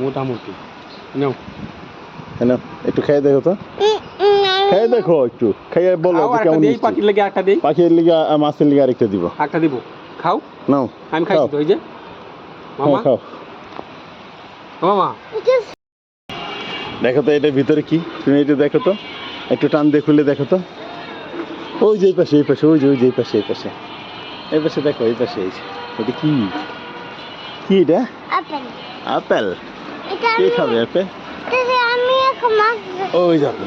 মোটামুটি। নাও। হ্যাঁ একটু খেয়ে দেখো তো। খেয়ে দেখো একটু। খেয়ে বলো কেমন দেই পাখির লেগে একটা দেই। পাখির লিগা মাছের লিগা আরেকটা দিব। একটা দিব। খাও। নাও আমি খাইছি তো ওই যে। মামা। খাও। মামা। দেখো তো এটার ভিতরে কি? তুমি এটা দেখো তো। একটু টান দিয়ে খুলে দেখো তো। ওই যে এই পাশে এই পাশে ওই যে ওই যে এই পাশে এই পাশে। এই পাশে দেখো এই পাশে এই যে। এটা কি? কি এটা? আপেল। আপেল। এটা কে খাবে আমি ওই যাবে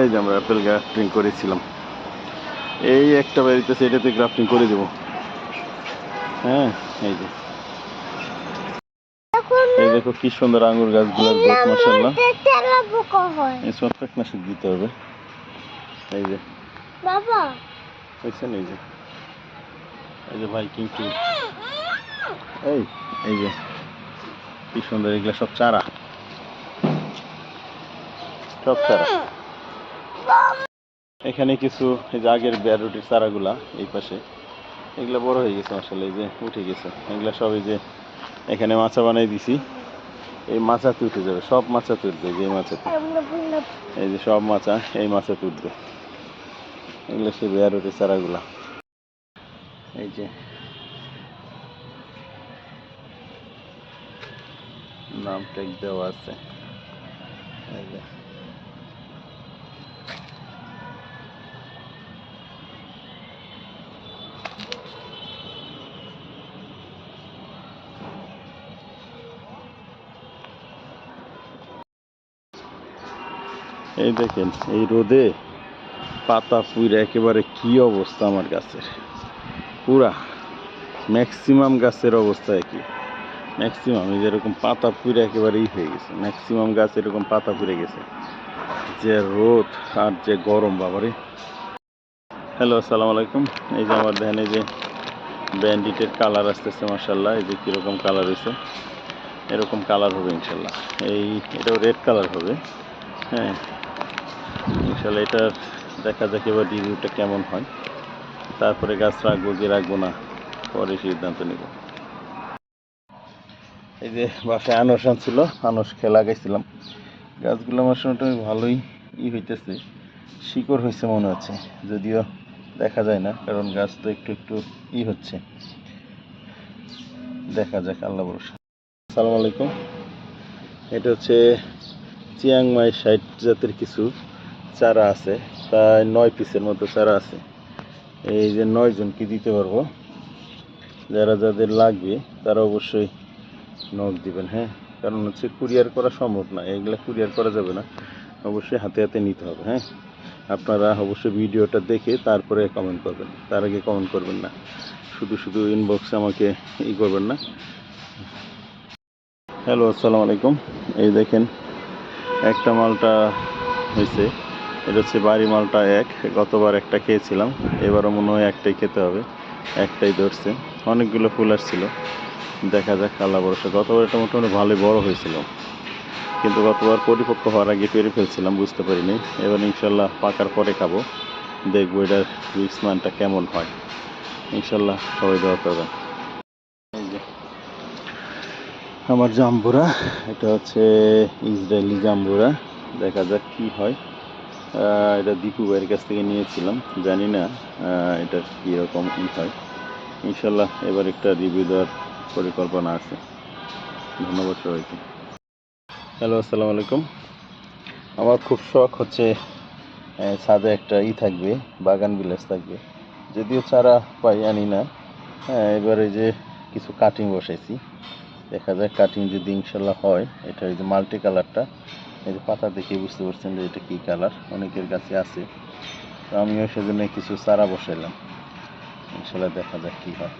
এই যে আমরা অ্যাপেল গ্রাফটিং করেছিলাম। এই একটা বাড়িতে সেটাতে গ্রাফটিং করে দেবো। হ্যাঁ এই যে। এই দেখো কি সুন্দর আঙ্গুর গাছগুলোর গ্রোথ মাসাল্লাহ তেলা পোকা হয়। এই দিতে হবে। এই যে। বাবা। এই যে? এই যে ভাই কিন্তু এই এই যে, কি সুন্দর, এগুলো সব চারা। সব চারা। এখানে কিছু, এই যে আগের বেয়ারুটির চারাগুলা এই পাশে। এগুলো বড় হয়ে গেছে আসলে, এই যে উঠে গেছে। এগুলো সব এই যে এখানে মাছা বানাই দিছি। এই মাছাতে উঠে যাবে, সব মাছাতে তুলবে যে মাছাতে। এই যে সব মাছা, এই মাছাতে উঠবে। এগুলো সে বেয়ারুটির চারাগুলা। এই যে নাম ট্যাগ দেওয়া আছে। এই দেখেন, এই রোদে পাতা পুইরা একেবারে কি অবস্থা আমার গাছের? পুরা ম্যাক্সিমাম গাছের অবস্থা একই। ম্যাক্সিমাম এই যেরকম পাতা পুইরা একেবারে ই হয়ে গেছে। ম্যাক্সিমাম গাছ এরকম পাতা পুড়ে গেছে। যে রোদ আর যে গরম, বাবারে। হ্যালো আসসালামু আলাইকুম। এই যে আমার এই যে ব্যান্ডিটের কালার আসতেছে মার্শাল্লাহ এই যে কীরকম কালার হয়েছে এরকম কালার হবে ইনশাল্লাহ এই, এটাও রেড কালার হবে। হ্যাঁ ইনশাল্লাহ এটার দেখা যাক এবার রিভিউটা কেমন হয়। তারপরে গাছ রাখব কি রাখব না, পরে সিদ্ধান্ত নেব। এই যে বাসায় আনস ছিল আনস খেলা লাগাইছিলাম। গাছগুলো আমার মোটামুটি ভালোই ই হইতেছে, শিকড় হয়েছে মনে হচ্ছে, যদিও দেখা যায় না, কারণ গাছ তো একটু একটু ই হচ্ছে। দেখা যাক, আল্লাহ ভরসা। আসসালামু আলাইকুম। এটা হচ্ছে চিয়াংমাই সাইট জাতের কিছু চারা আছে, প্রায় নয় পিসের মতো চারা আছে। এই যে নয় জনকে দিতে পারব। যারা যাদের লাগবে, তারা অবশ্যই নখ দিবেন হ্যাঁ? কারণ হচ্ছে কুরিয়ার করা সম্ভব না, এগুলা কুরিয়ার করা যাবে না। অবশ্যই হাতে হাতে নিতে হবে হ্যাঁ? আপনারা অবশ্যই ভিডিওটা দেখে তারপরে কমেন্ট করবেন, তার আগে কমেন্ট করবেন না। শুধু শুধু ইনবক্সে আমাকে ই করবেন না। হ্যালো আসসালামু আলাইকুম। এই দেখেন, একটা মালটা হয়েছে, এটা হচ্ছে বাড়ি মালটা এক, গতবার একটা খেয়েছিলাম, এবারও মনে হয় একটাই খেতে হবে, একটাই ধরছে। অনেকগুলো ফুল আসছিল। দেখা যাক, আল্লাহ ভরসা। গতবার এটা মোটামুটি ভালোই বড় হয়েছিল। কিন্তু গতবার পরিপক্ক হওয়ার আগে পেরে ফেলছিলাম, বুঝতে পারিনি। এবার ইনশাল্লাহ পাকার পরে খাব। দেখব এটার রিক্সমানটা কেমন হয়। ইনশাল্লাহ সবাই দেওয়া করবেন। আমার জাম্বুরা, এটা হচ্ছে ইসরায়েলি জাম্বুরা। দেখা যাক কি হয়। এটা দীপু ভাইয়ের কাছ থেকে নিয়েছিলাম। জানি না এটা কীরকম ই হয়। ইনশাল্লাহ এবার একটা রিভিউ দেওয়ার পরিকল্পনা আছে। ধন্যবাদ সবাইকে। হ্যালো, আসসালামু আলাইকুম। আমার খুব শখ হচ্ছে ছাদে একটা ই থাকবে, বাগান বিলাস থাকবে। যদিও চারা পাই আনি না। এবারে যে কিছু কাটিং বসাইছি। দেখা যাক কাটিং যদি ইনশাল্লাহ হয়, এটা এই যে মাল্টি কালারটা এই যে পাতা দেখে বুঝতে পারছেন যে এটা কী কালার অনেকের কাছে আছে। তো আমিও সেজন্য কিছু চারা বসাইলাম। ইনশাল্লাহ দেখা যাক কী হয়।